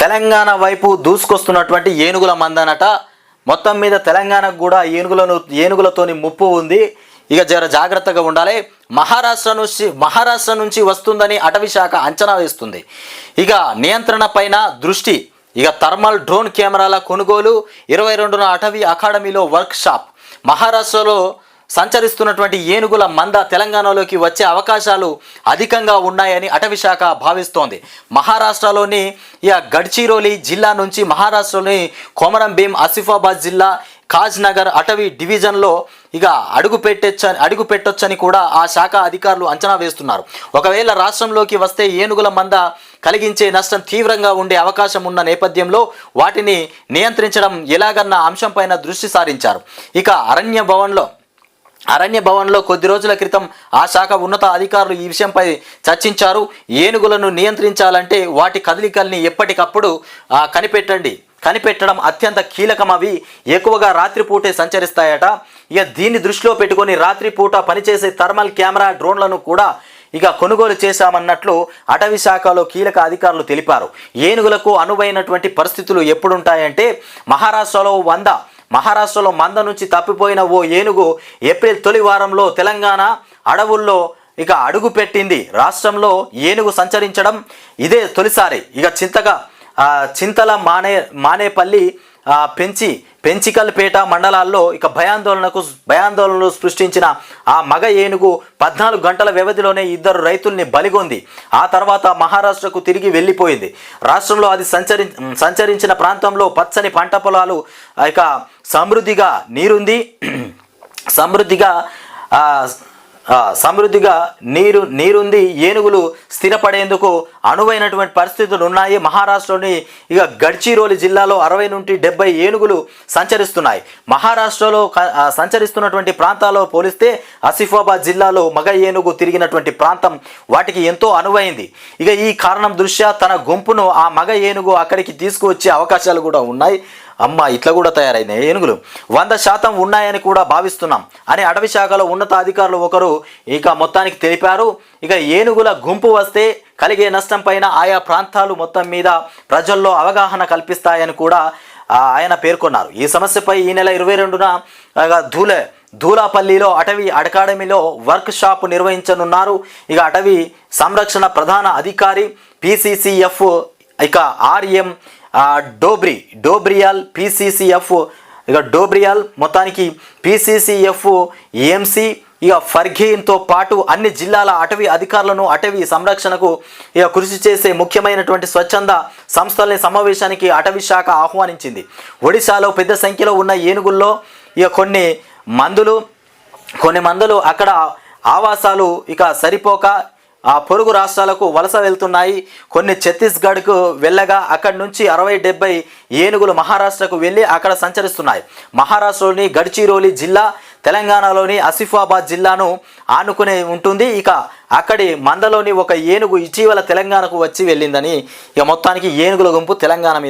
తెలంగాణ వైపు దూసుకొస్తున్నటువంటి ఏనుగుల మందనట. మొత్తం మీద తెలంగాణకు కూడా ఏనుగులను ఏనుగులతోని ముప్పు ఉంది. ఇక జర జాగ్రత్తగా ఉండాలి. మహారాష్ట్ర నుంచి మహారాష్ట్ర నుంచి వస్తుందని అటవీ శాఖ అంచనా వేస్తుంది. ఇక నియంత్రణ పైన దృష్టి. ఇక థర్మల్ డ్రోన్ కెమెరాల కొనుగోలు ఇరవై రెండున అటవీ అకాడమీలో వర్క్ షాప్. మహారాష్ట్రలో సంచరిస్తున్నటువంటి ఏనుగుల మంద తెలంగాణలోకి వచ్చే అవకాశాలు అధికంగా ఉన్నాయని అటవీ శాఖ భావిస్తోంది. మహారాష్ట్రలోని ఇక గడ్చిరోలి జిల్లా నుంచి మహారాష్ట్రలోని కొమరం భీం ఆసిఫాబాద్ జిల్లా కాజ్నగర్ అటవీ డివిజన్లో ఇక అడుగు పెట్టచ్చ అడుగు పెట్టొచ్చని కూడా ఆ శాఖ అధికారులు అంచనా వేస్తున్నారు. ఒకవేళ రాష్ట్రంలోకి వస్తే ఏనుగుల మంద కలిగించే నష్టం తీవ్రంగా ఉండే అవకాశం ఉన్న నేపథ్యంలో వాటిని నియంత్రించడం ఎలాగన్న అంశంపైన దృష్టి సారించారు. ఇక అరణ్య భవన్లో అరణ్య భవన్లో కొద్ది రోజుల క్రితం ఆ శాఖ ఉన్నత అధికారులు ఈ విషయంపై చర్చించారు. ఏనుగులను నియంత్రించాలంటే వాటి కదలికల్ని ఎప్పటికప్పుడు కనిపెట్టండి. కనిపెట్టడం అత్యంత కీలకం అవి ఎక్కువగా రాత్రిపూటే సంచరిస్తాయట. ఇక దీన్ని దృష్టిలో పెట్టుకొని రాత్రిపూట పనిచేసే థర్మల్ కెమెరా డ్రోన్లను కూడా ఇక కొనుగోలు చేశామన్నట్లు అటవీ శాఖలో కీలక అధికారులు తెలిపారు. ఏనుగులకు అనువైనటువంటి పరిస్థితులు ఎప్పుడుంటాయంటే మహారాష్ట్రలో వంద మహారాష్ట్రలో మంద నుంచి తప్పిపోయిన ఓ ఏనుగు ఏప్రిల్ తొలి వారంలో తెలంగాణ అడవుల్లో ఇక అడుగు పెట్టింది రాష్ట్రంలో ఏనుగు సంచరించడం ఇదే తొలిసారి. ఇక చింతగా చింతల మానే మానేపల్లి పెంచి పెంచికల్పేట మండలాల్లో ఇక భయాందోళనకు భయాందోళనలు సృష్టించిన ఆ మగ ఏనుగు పద్నాలుగు గంటల వ్యవధిలోనే ఇద్దరు రైతుల్ని బలిగొంది. ఆ తర్వాత మహారాష్ట్రకు తిరిగి వెళ్ళిపోయింది. రాష్ట్రంలో అది సంచరి సంచరించిన ప్రాంతంలో పచ్చని పంట పొలాలు ఇక సమృద్ధిగా నీరుంది. సమృద్ధిగా సమృద్ధిగా నీరు నీరుంది. ఏనుగులు స్థిరపడేందుకు అనువైనటువంటి పరిస్థితులు ఉన్నాయి. మహారాష్ట్రలోని ఇక గడ్చిరోలి జిల్లాలో అరవై నుండి డెబ్బై ఏనుగులు సంచరిస్తున్నాయి. మహారాష్ట్రలో సంచరిస్తున్నటువంటి ప్రాంతాల్లో పోలిస్తే ఆసిఫాబాద్ జిల్లాలో మగ ఏనుగు తిరిగినటువంటి ప్రాంతం వాటికి ఎంతో అనువైంది ఇక ఈ కారణం దృష్ట్యా తన గుంపును ఆ మగ ఏనుగు అక్కడికి తీసుకువచ్చే అవకాశాలు కూడా ఉన్నాయి. అమ్మ ఇట్లా కూడా తయారైనాయి ఏనుగులు? వంద శాతం ఉన్నాయని కూడా భావిస్తున్నాం. అని అటవీ శాఖలో ఉన్నతాధికారులు ఒకరు ఇక మొత్తానికి తెలిపారు. ఇక ఏనుగుల గుంపు వస్తే కలిగే నష్టం పైన ఆయా ప్రాంతాలు మొత్తం మీద ప్రజల్లో అవగాహన కల్పిస్తాయని కూడా ఆయన పేర్కొన్నారు. ఈ సమస్యపై ఈ నెల ఇరవై రెండున ధూలే ధూలాపల్లిలో అటవీ అకాడమీలో వర్క్ షాప్ నిర్వహించనున్నారు. ఇక అటవీ సంరక్షణ ప్రధాన అధికారి పిసిసిఎఫ్ ఇక ఆర్ఎం డోబ్రి డోబ్రియాల్ పిసిసిఎఫ్ ఇక డోబ్రియాల్ మొత్తానికి పిసిసిఎఫ్ ఏఎంసి ఇక ఫర్ఘీన్తో పాటు అన్ని జిల్లాల అటవీ అధికారులను అటవీ సంరక్షణకు ఇక కృషి చేసే ముఖ్యమైనటువంటి స్వచ్ఛంద సంస్థలని సమావేశానికి అటవీ శాఖ ఆహ్వానించింది. ఒడిశాలో పెద్ద సంఖ్యలో ఉన్న ఏనుగుల్లో ఇక కొన్ని మందులు కొన్ని మందులు అక్కడ ఆవాసాలు ఇక సరిపోక ఆ పొరుగు రాష్ట్రాలకు వలస వెళ్తున్నాయి. కొన్ని ఛత్తీస్గఢ్కు వెళ్ళగా అక్కడి నుంచి అరవై డెబ్బై ఏనుగులు మహారాష్ట్రకు వెళ్ళి అక్కడ సంచరిస్తున్నాయి. మహారాష్ట్రలోని గడ్చిరోలి జిల్లా తెలంగాణలోని ఆసిఫాబాద్ జిల్లాను ఆనుకునే ఉంటుంది. ఇక అక్కడి మందలోని ఒక ఏనుగు ఇటీవల తెలంగాణకు వచ్చి వెళ్ళిందని. ఇక మొత్తానికి ఏనుగుల గుంపు తెలంగాణ మీద